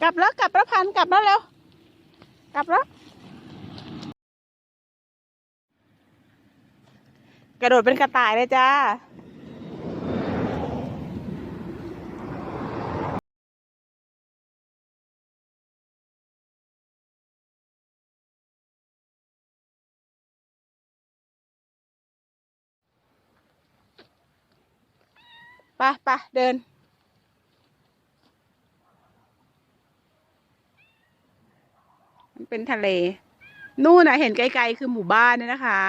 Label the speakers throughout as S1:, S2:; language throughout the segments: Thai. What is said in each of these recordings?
S1: กลับแล้วกลับแล้วพันกลับแล้วเร็วกลับแล้วกระโดดเป็นกระต่ายเลยจ้าไปไปเดิน มัน เป็นทะเล นู่นนะเห็นไกลๆคือหมู่บ้านเนี่ยนะคะ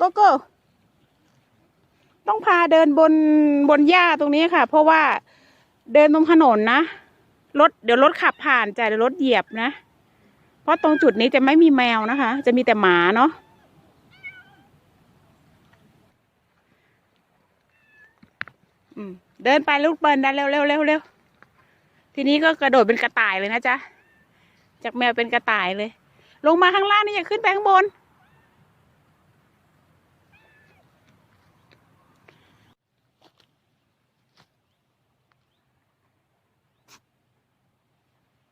S1: กโก้ต้องพาเดินบนบนหญ้าตรงนี้ค่ะ เพราะว่าเดินตรงถนนนะรถเดี๋ยวรถขับผ่านจะเดี๋ยวรถเหยียบนะ เพราะตรงจุดนี้จะไม่มีแมวนะคะ จะมีแต่หมาเนาะ อืม เดินไปลูกเปิลดันเร็วเร็วเร็วเร็วทีนี้ก็กระโดดเป็นกระต่ายเลยนะจ๊ะ จากแมวเป็นกระต่ายเลย ลงมาข้างล่างนี่อย่าขึ้นไปข้างบน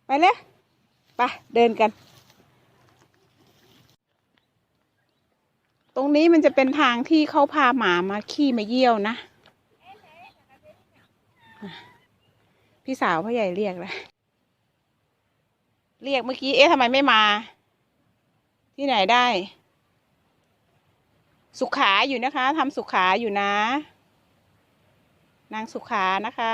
S1: ไปเลยไปเดินกัน ตรงนี้มันจะเป็นทางที่เขาพาหมามาขี้มาเยี่ยวนะ พี่สาวพ่อใหญ่เรียกเลยเรียกเมื่อกี้ เอ๊ะทำไมไม่มา ที่ไหนได้ สุขาอยู่นะคะทำสุขาอยู่นะ นางสุขานะคะ